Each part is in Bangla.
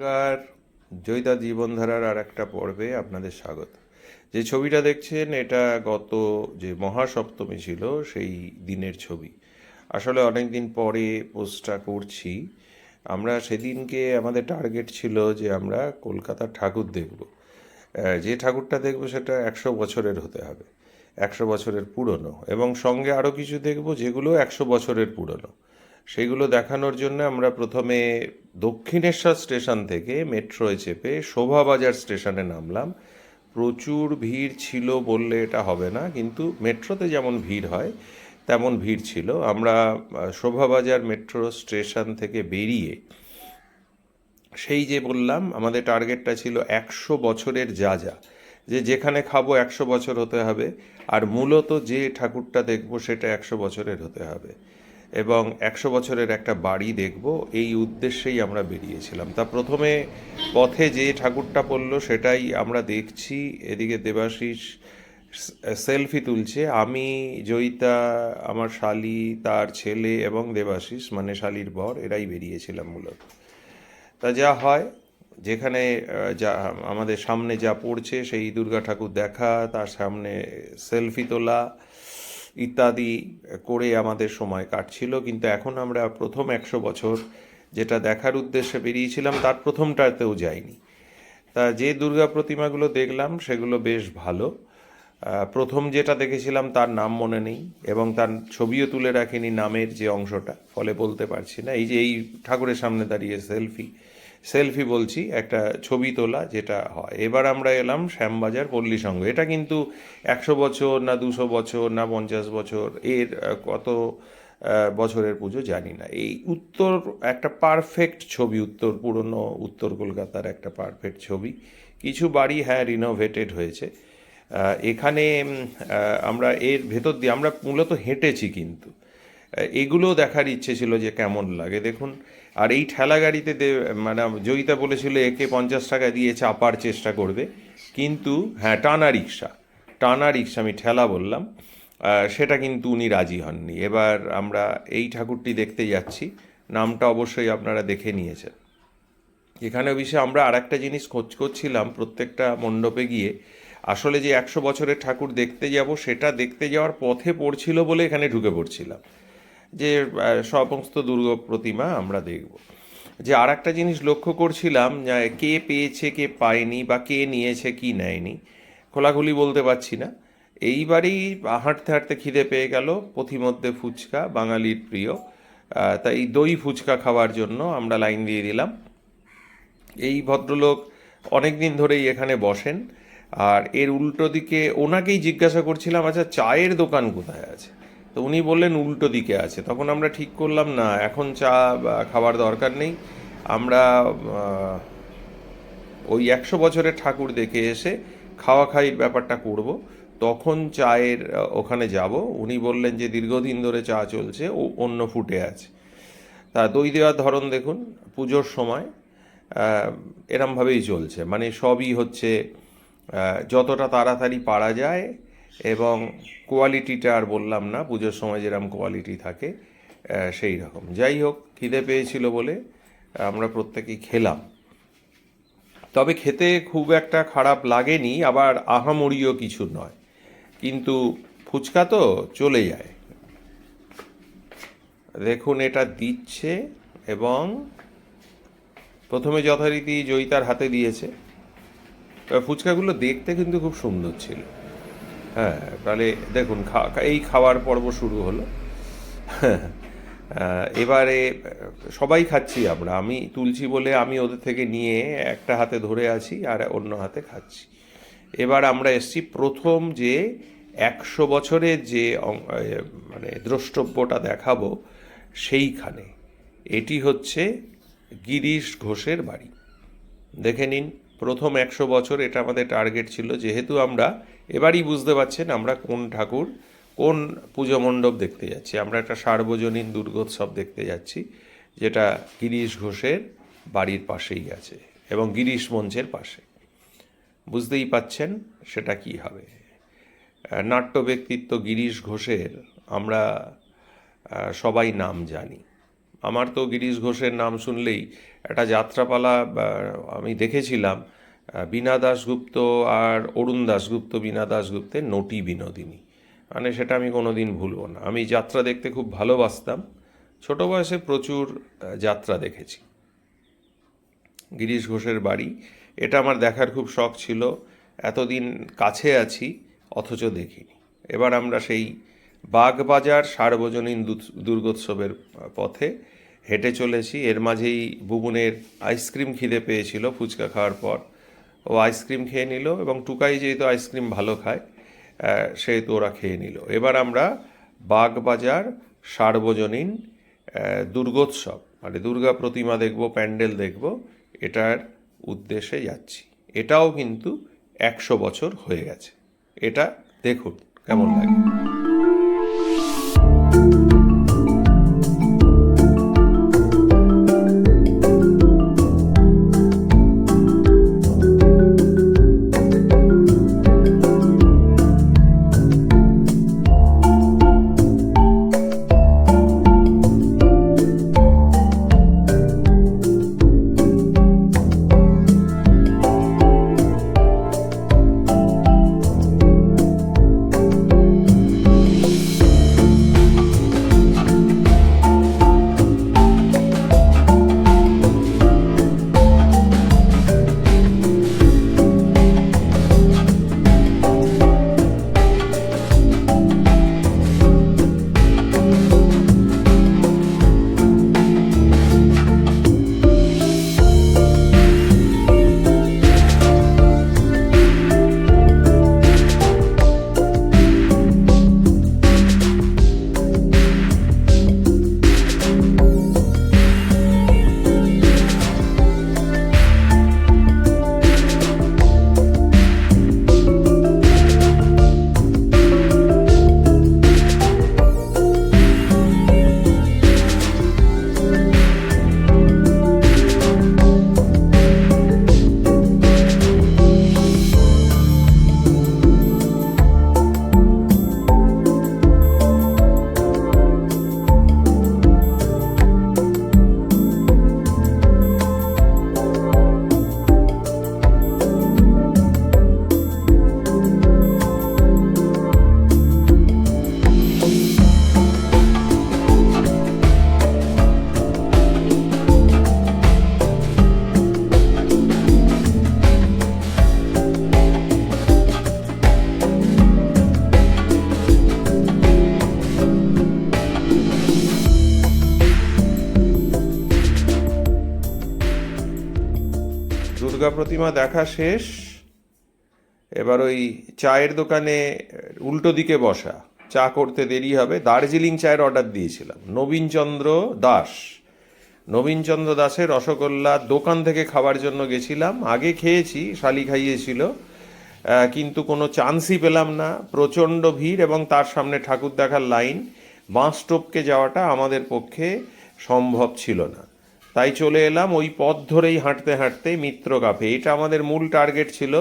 নমস্কার। জয়িতা জীবনধারার আর একটা পর্বে আপনাদের স্বাগত। যে ছবিটা দেখছেন, এটা গত যে মহাসপ্তমী ছিল, সেই দিনের ছবি। আসলে অনেক দিন পরে পোস্টটা করছি। আমরা সেদিনকে, আমাদের টার্গেট ছিল যে আমরা কলকাতার ঠাকুর দেখব। যে ঠাকুরটা দেখব সেটা একশো বছরের হতে হবে। একশো বছরের পুরনো। এবং সঙ্গে আরও কিছু দেখব যেগুলো একশো বছরের পুরনো। সেইগুলো দেখানোর জন্য আমরা প্রথমে দক্ষিণেশ্বর স্টেশন থেকে মেট্রোয় চেপে শোভাবাজার স্টেশনে নামলাম। প্রচুর ভিড় ছিল বললে এটা হবে না, কিন্তু মেট্রোতে যেমন ভিড় হয়, তেমন ভিড় ছিল। আমরা শোভাবাজার মেট্রো স্টেশন থেকে বেরিয়ে সেই যে বললাম, আমাদের টার্গেটটা ছিল একশো বছরের যা যা, যে যেখানে খাব একশো বছর হতে হবে, আর মূলত যে ঠাকুরটা দেখব সেটা একশো বছরের হতে হবে। এবং একশো বছরের একটা বাড়ি দেখব, এই উদ্দেশ্যেই আমরা বেরিয়েছিলাম। তা প্রথমে পথে যে ঠাকুরটা পড়ল সেটাই আমরা দেখছি, এদিকে দেবাশিস সেলফি তুলছে। আমি, জয়িতা, আমার শালি, তার ছেলে এবং দেবাশিস মানে শালির বর, এরাই বেরিয়েছিলাম মূলত। তা যা হয়, যেখানে যা, আমাদের সামনে যা পড়ছে সেই দুর্গা ঠাকুর দেখা, তার সামনে সেলফি তোলা ইত্যাদি করে আমাদের সময় কাটছিল, কিন্তু এখন আমরা প্রথম একশো বছর যেটা দেখার উদ্দেশ্যে বেরিয়েছিলাম, তার প্রথমটাতেও যাইনি। তা যে দুর্গা প্রতিমাগুলো দেখলাম, সেগুলো বেশ ভালো। প্রথম যেটা দেখেছিলাম, তার নাম মনে নেই, এবং তার ছবিও তুলে রাখিনি নামের যে অংশটা, ফলে বলতে পারছি না। এই যে এই ঠাকুরের সামনে দাঁড়িয়ে সেলফি সেলফি বলছি, একটা ছবি তোলা যেটা হয়। এবার আমরা এলাম শ্যামবাজার পল্লী সংঘ। এটা কিন্তু একশো বছর না দুশো বছর না পঞ্চাশ বছর, এর কত বছরের পুজো জানি না। এই উত্তর, একটা পারফেক্ট ছবি, উত্তর, পুরনো উত্তর কলকাতার একটা পারফেক্ট ছবি। কিছু বাড়ি হ্যাঁ রিনোভেটেড হয়েছে। এখানে আমরা এর ভেতর দিয়ে, আমরা মূলত হেঁটেছি কিন্তু। এগুলো দেখার ইচ্ছে ছিল যে কেমন লাগে। দেখুন আর এই ঠেলা গাড়িতে মানে জয়িতা বলেছিল, একে পঞ্চাশ টাকা দিয়ে চাপার চেষ্টা করবে। কিন্তু হ্যাঁ টানা রিক্সা টানা রিক্সা, আমি ঠেলা বললাম। সেটা কিন্তু উনি রাজি হননি। এবার আমরা এই ঠাকুরটি দেখতে যাচ্ছি। নামটা অবশ্যই আপনারা দেখে নিয়েছেন। এখানে বিষয়ে আমরা আর একটা জিনিস খোঁজ করছিলাম প্রত্যেকটা মণ্ডপে গিয়ে। আসলে যে একশো বছরের ঠাকুর দেখতে যাব, সেটা দেখতে যাওয়ার পথে পড়ছিল বলে এখানে ঢুকে পড়ছিলাম। যে সমস্ত দুর্গ প্রতিমা আমরা দেখব। যে আর একটা জিনিস লক্ষ্য করছিলাম কে পেয়েছে, কে পায়নি, বা কে নিয়েছে, কি নেয়নি, খোলাখুলি বলতে পারছি না। এইবারেই হাঁটতে হাঁটতে খিদে পেয়ে গেল, পথিমধ্যে ফুচকা, বাঙালির প্রিয়। তাই দই ফুচকা খাওয়ার জন্য আমরা লাইন দিয়ে দিলাম। এই ভদ্রলোক অনেক দিন ধরেই এখানে বসেন। আর এর উল্টো দিকে ওনাকেই জিজ্ঞাসা করছিলাম আচ্ছা চায়ের দোকান কোথায় আছে? তো উনি বললেন, উল্টো দিকে আছে। তখন আমরা ঠিক করলাম, না, এখন চা খাবার দরকার নেই। আমরা ওই একশো বছরের ঠাকুর দেখে এসে খাওয়া খাইয়ের ব্যাপারটা করব। তখন চায়ের ওখানে যাব। উনি বললেন যে, দীর্ঘদিন ধরে চা চলছে, ও অন্য ফুটে আছে। তা দই দেওয়ার ধরন দেখুন, পুজোর সময় এরমভাবেই চলছে। মানে সবই হচ্ছে যতটা তাড়াতাড়ি পারা যায় এবং কোয়ালিটিটা আর বললাম না, পুজোর সময় যেরকম কোয়ালিটি থাকে সেই রকম। যাই হোক, খিদে পেয়েছিল বলে আমরা প্রত্যেকেই খেলাম। তবে খেতে খুব একটা খারাপ লাগেনি, আবার আহামরিও কিছু নয়। কিন্তু ফুচকা তো চলে যায়। দেখুন, এটা দিচ্ছে এবং প্রথমে যথারীতি জয়িতার হাতে দিয়েছে। ফুচকাগুলো দেখতে কিন্তু খুব সুন্দর ছিল। হ্যাঁ তাহলে দেখুন এই খাওয়ার পর্ব শুরু হলো। এবারে সবাই খাচ্ছি আমরা। আমি তুলছি বলে আমি ওদের থেকে নিয়ে একটা হাতে ধরে আছি আর অন্য হাতে খাচ্ছি। এবার আমরা এসছি প্রথম যে একশো বছরের যে মানে দ্রষ্টব্যটা দেখাবো সেইখানে। এটি হচ্ছে গিরিশ ঘোষের বাড়ি। দেখে নিন, প্রথম একশো বছর এটা আমাদের টার্গেট ছিল। যেহেতু আমরা এবারই বুঝতে পারছেন আমরা কোন ঠাকুর, কোন পুজো মণ্ডপ দেখতে যাচ্ছি। আমরা একটা সার্বজনীন দুর্গোৎসব দেখতে যাচ্ছি, যেটা গিরিশ ঘোষের বাড়ির পাশেই আছে এবং গিরিশ মঞ্চের পাশে। বুঝতেই পাচ্ছেন সেটা কি হবে। নাট্য ব্যক্তিত্ব গিরিশ ঘোষের আমরা সবাই নাম জানি। আমার তো গিরিশ ঘোষের নাম শুনলেই একটা যাত্রাপালা আমি দেখেছিলাম বীণা দাশগুপ্ত আর অরুণ দাশগুপ্ত, বীণা দাশগুপ্তের নটি বিনোদিনী। মানে সেটা আমি কোনোদিন ভুলবো না। আমি যাত্রা দেখতে খুব ভালোবাসতাম। ছোট বয়সে প্রচুর যাত্রা দেখেছি। গিরিশ ঘোষের বাড়ি। এটা আমার দেখার খুব শখ ছিল। এতদিন কাছে আছি, অথচ দেখিনি। এবার আমরা সেই বাগবাজার সার্বজনীন দুর্গোৎসবের পথে হেঁটে চলেছি। এর মাঝেই বুবুনের আইসক্রিম খিদে পেয়েছিল ফুচকা খাওয়ার পর। ও আইসক্রিম খেয়ে নিল এবং টুকাই যেহেতু আইসক্রিম ভালো খায় সেহেতু ওরা খেয়ে নিল। এবার আমরা বাগবাজার সার্বজনীন দুর্গোৎসব মানে দুর্গা প্রতিমা দেখব, প্যান্ডেল দেখব, এটার উদ্দেশ্যে যাচ্ছি। এটাও কিন্তু একশো বছর হয়ে গেছে। এটা দেখুন, কেমন লাগে। দুর্গা প্রতিমা দেখা শেষ। এবার ওই চায়ের দোকানে উল্টো দিকে বসা। চা করতে দেরি হবে। দার্জিলিং চায়ের অর্ডার দিয়েছিলাম। নবীনচন্দ্র দাস। নবীনচন্দ্র দাসের রসগোল্লা দোকান থেকে খাবার জন্য গেছিলাম। আগে খেয়েছি, শালি খাইয়েছিল। কিন্তু কোনো চান্সই পেলাম না। প্রচণ্ড ভিড় এবং তার সামনে ঠাকুর দেখার লাইন। বাঁশ টপকে যাওয়াটা আমাদের পক্ষে সম্ভব ছিল না। তাই চলে এলাম ওই পথ ধরেই হাঁটতে হাঁটতে মিত্র কাফে। এটা আমাদের মূল টার্গেট ছিল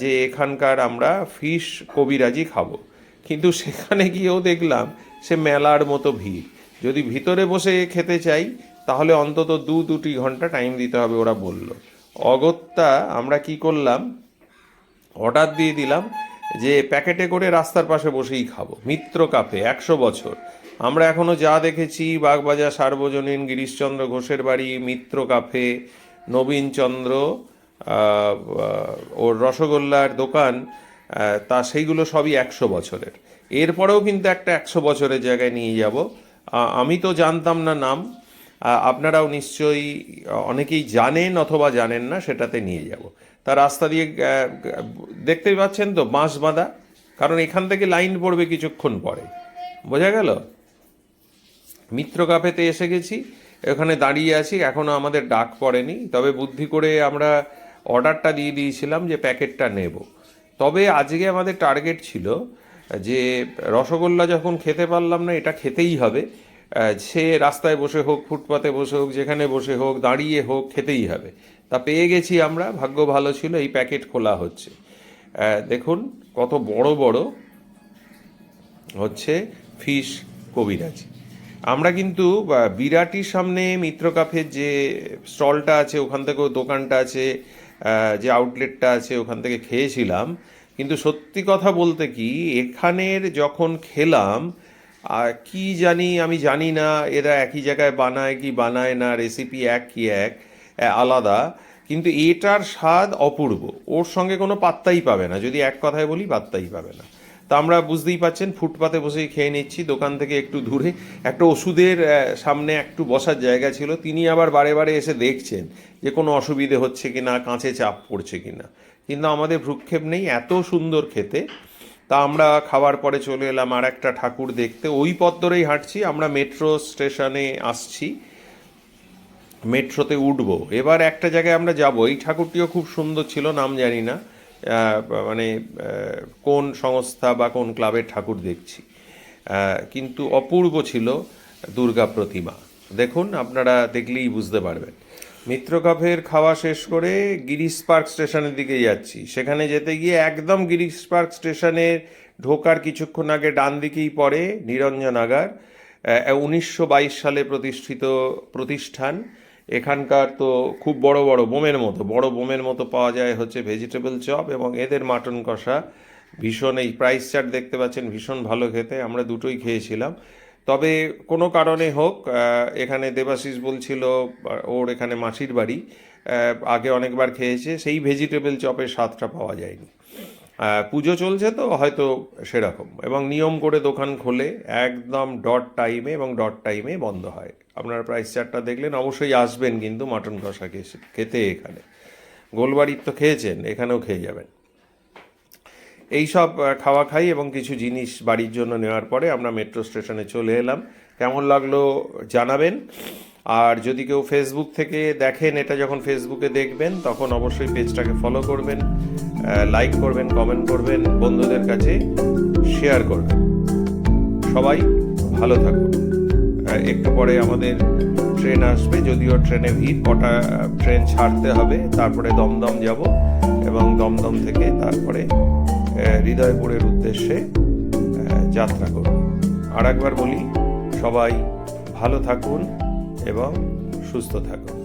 যে এখানকার আমরা ফিশ কবিরাজি খাব। কিন্তু সেখানে গিয়েও দেখলাম সে মেলার মতো ভিড়। যদি ভিতরে বসে খেতে চাই, তাহলে অন্তত দু দুটি ঘণ্টা টাইম দিতে হবে, ওরা বলল। অগত্যা আমরা কি করলাম? অর্ডার দিয়ে দিলাম যে প্যাকেটে করে রাস্তার পাশে বসেই খাব। মিত্র কাফে, একশো বছর। আমরা এখনও যা দেখেছি বাগবাজার সার্বজনীন গিরিশচন্দ্র ঘোষের বাড়ি মিত্র কাফে নবীনচন্দ্র ওর রসগোল্লার দোকান তা সেইগুলো সবই একশো বছরের। এরপরেও কিন্তু একটা একশো বছরের জায়গায় নিয়ে যাব। আমি তো জানতাম না নাম। আপনারাও নিশ্চয়ই অনেকেই জানেন অথবা জানেন না সেটাতে নিয়ে যাব। তা রাস্তা দিয়ে আহ, দেখতে পাচ্ছেন তো বাঁশ বাঁধা কারণ এখান থেকে লাইন পড়বে কিছুক্ষণ পরে। বোঝা গেল? মিত্র কাফেতে এসে গেছি, এখানে দাঁড়িয়ে আছি এখনও আমাদের ডাক পড়েনি। তবে বুদ্ধি করে আমরা অর্ডারটা দিয়ে দিয়েছিলাম যে প্যাকেটটা নেব। তবে আজকে আমাদের টার্গেট ছিল যে রসগোল্লা যখন খেতে পারলাম না, এটা খেতেই হবে। সে রাস্তায় বসে হোক, ফুটপাতে বসে হোক, যেখানে বসে হোক, দাঁড়িয়ে হোক, খেতেই হবে। তা পেয়ে গেছি আমরা, ভাগ্য ভালো ছিল, এই প্যাকেট খোলা হচ্ছে। দেখুন, কত বড় বড় হচ্ছে ফিশ কবিরাজি। আমরা কিন্তু বিরাটির সামনে মিত্র কাফের যে স্টলটা আছে, ওখান থেকেও দোকানটা আছে যে আউটলেটটা আছে, ওখান থেকে খেয়েছিলাম। কিন্তু সত্যি কথা বলতে কি, এখানের যখন খেলাম কি জানি আমি জানি না, এরা একই জায়গায় বানায় কি বানায় না রেসিপি এক কি এক আলাদা। কিন্তু এটার স্বাদ অপূর্ব। ওর সঙ্গে কোনো পাত্তাই পাবে না। যদি এক কথায় বলি, পাত্তাই পাবে না। তা আমরা বুঝতেই পাচ্ছেন ফুটপাতে বসেই খেয়ে নিচ্ছি, দোকান থেকে একটু দূরে। একটা ওষুধের সামনে একটু বসার জায়গা ছিল, তিনি আবার বারে বারে এসে দেখছেন যে কোনো অসুবিধে হচ্ছে কি না কাঁচে চাপ পড়ছে কি না কিন্তু আমাদের ভ্রুক্ষেপ নেই, এত সুন্দর খেতে। তা আমরা খাওয়ার পরে চলে এলাম আর একটা ঠাকুর দেখতে। ওই পথ ধরেই হাঁটছি, আমরা মেট্রো স্টেশনে আসছি। মেট্রোতে উঠবো। এবার একটা জায়গায় আমরা যাব। এই ঠাকুরটিও খুব সুন্দর ছিল, নাম জানি না। মানে কোন সংস্থা বা কোন ক্লাবের ঠাকুর দেখছি। কিন্তু অপূর্ব ছিল দুর্গা প্রতিমা। দেখুন, আপনারা দেখলেই বুঝতে পারবেন। মিত্রকাফের খাওয়া শেষ করে গিরিশ পার্ক স্টেশনের দিকে যাচ্ছি। সেখানে যেতে গিয়ে একদম গিরিশ পার্ক স্টেশনের ঢোকার কিছুক্ষণ আগে ডান দিকেই পড়ে নিরঞ্জনাগার উনিশশো বাইশ সালে প্রতিষ্ঠিত প্রতিষ্ঠান। এখানকার তো খুব বড় বড় বোমের মতো, বড় বোমের মতো পাওয়া যায় হচ্ছে ভেজিটেবল চপ এবং এদের মাটন কষা। ভীষণ এই প্রাইস চার্ট দেখতে পাচ্ছেন, ভীষণ ভালো খেতে, আমরা দুটোই খেয়েছিলাম। তবে কোনো কারণে হোক এখানে দেবাশিস বলছিল, ওর এখানে মাসির বাড়ি আগে অনেকবার খেয়েছে, সেই ভেজিটেবল চপের স্বাদটা পাওয়া যায়নি। পুজো চলছে তো, হয়তো সেরকম। এবং নিয়ম করে দোকান খোলে, একদম ডট টাইমে এবং ডট টাইমে বন্ধ হয়। আপনারা প্রাইস চারটা দেখলেন, অবশ্যই আসবেন কিন্তু মাটন কষা খেতে এখানে। গোলবাড়ির তো খেয়েছেন, এখানেও খেয়ে যাবেন। এই সব খাওয়া খাই এবং কিছু জিনিস বাড়ির জন্য নেওয়ার পরে আমরা মেট্রো স্টেশনে চলে এলাম। কেমন লাগল জানাবেন। আর যদি কেউ ফেসবুক থেকে দেখেন, এটা যখন ফেসবুকে দেখবেন, তখন অবশ্যই পেজটাকে ফলো করবেন। লাইক করবেন কমেন্ট করবেন, বন্ধুদের কাছে শেয়ার করবেন। সবাই ভালো থাকুন। একটু পরে আমাদের ট্রেন আসবে, যদিও ট্রেনে ভিড়, কটা ট্রেন ছাড়তে হবে, তারপরে দমদম যাব এবং দমদম থেকে তারপরে হৃদয়পুরের উদ্দেশ্যে যাত্রা করব। আর একবার বলি, সবাই ভালো থাকুন এবং সুস্থ থাকুন।